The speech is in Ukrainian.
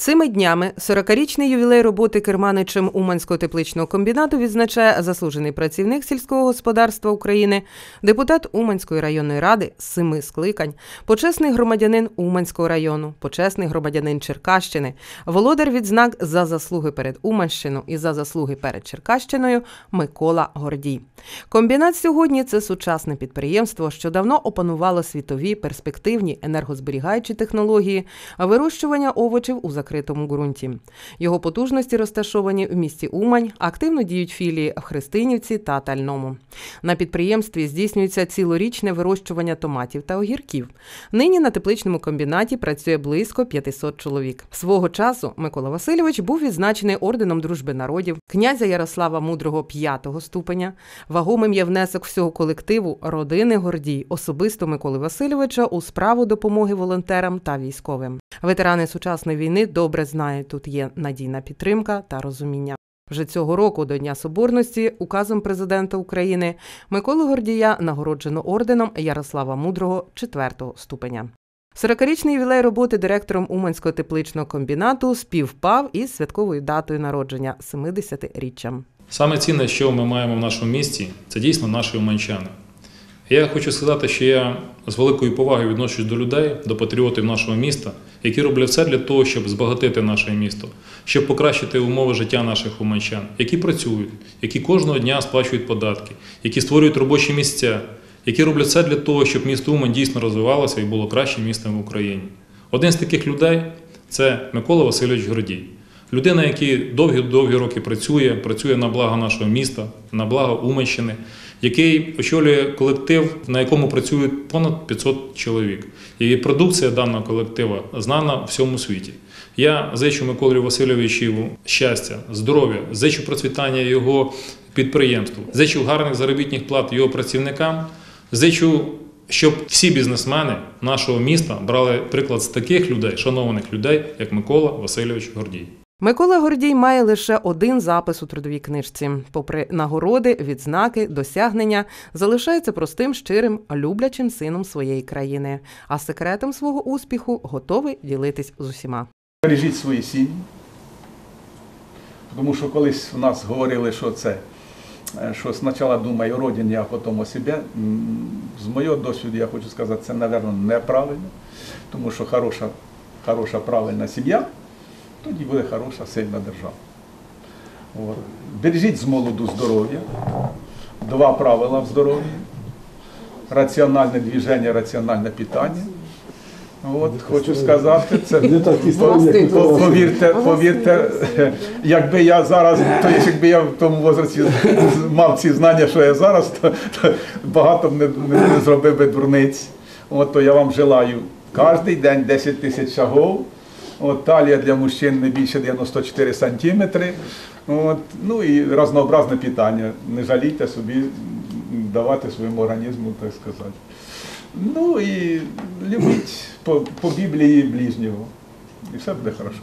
Цими днями 40-річний ювілей роботи керманичем Уманського тепличного комбінату відзначає заслужений працівник сільського господарства України, депутат Уманської районної ради з семи скликань, почесний громадянин Уманського району, почесний громадянин Черкащини, володар відзнак за заслуги перед Уманщиною і за заслуги перед Черкащиною Микола Гордій. Комбінат сьогодні це сучасне підприємство, що давно опанувало світові перспективні енергозберігаючі технології, вирощування овочів у закритому ґрунті. Його потужності розташовані в місті Умань, активно діють філії в Христинівці та Тальному. На підприємстві здійснюється цілорічне вирощування томатів та огірків. Нині на тепличному комбінаті працює близько 500 чоловік. Свого часу Микола Васильович був відзначений орденом дружби народів, князя Ярослава Мудрого п'ятого ступеня. Вагомим є внесок всього колективу родини Гордій, особисто Миколи Васильовича у справу допомоги волонтерам та військовим. Ветерани сучасної війни добре знають, тут є надійна підтримка та розуміння. Вже цього року до Дня Соборності указом президента України Миколу Гордія нагороджено орденом Ярослава Мудрого 4-го ступеня. 40-річний ювілей роботи директором Уманського тепличного комбінату співпав із святковою датою народження 70-річчям. Саме цінне, що ми маємо в нашому місті, це дійсно наші уманчани. Я хочу сказати, що я з великою повагою відношусь до людей, до патріотів нашого міста, які роблять все для того, щоб збагатити наше місто, щоб покращити умови життя наших уманчан, які працюють, які кожного дня сплачують податки, які створюють робочі місця, які роблять все для того, щоб місто Умань дійсно розвивалося і було кращим містом в Україні. Один з таких людей це Микола Васильович Гордій. Людина, яка довгі-довгі роки працює, працює на благо нашого міста, на благо Уманщини, який очолює колектив, на якому працюють понад 500 чоловік. І продукція даного колектива знана в всьому світі. Я зичу Миколі Васильовичу щастя, здоров'я, зичу процвітання його підприємству, зичу гарних заробітних плат його працівникам, зичу. Щоб всі бізнесмени нашого міста брали приклад з таких людей, шанованих людей, як Микола Васильович Гордій. Микола Гордій має лише один запис у трудовій книжці. Попри нагороди, відзнаки, досягнення, залишається простим, щирим, люблячим сином своєї країни. А секретом свого успіху готовий ділитись з усіма. Бережіть свої сім'ї. Тому що колись в нас говорили, що це, е, що спочатку думаю о родині, а потім о себе. З моєго досвіду я хочу сказати, це, мабуть, неправильно, тому що хороша, хороша правильна сім'я, тоді буде хороша, сильна держава. От. Бережіть з молоду здоров'я. Два правила в здоров'ї. Раціональне движення, раціональне питання. От, хочу сказати, це. Повірте, повірте, якби я зараз, то якби я в тому возрасті мав ці знання, що я зараз, то, то багато б не, не, не зробив би дурниць. От то я вам желаю кожен день 10 тисяч шагов. От, талія для мужчин не більше 94 сантиметри. От, ну і разнообразне питання. Не жалійте собі давати своєму організму, так сказати. Ну і любіть по, по Біблії ближнього. І все буде хорошо.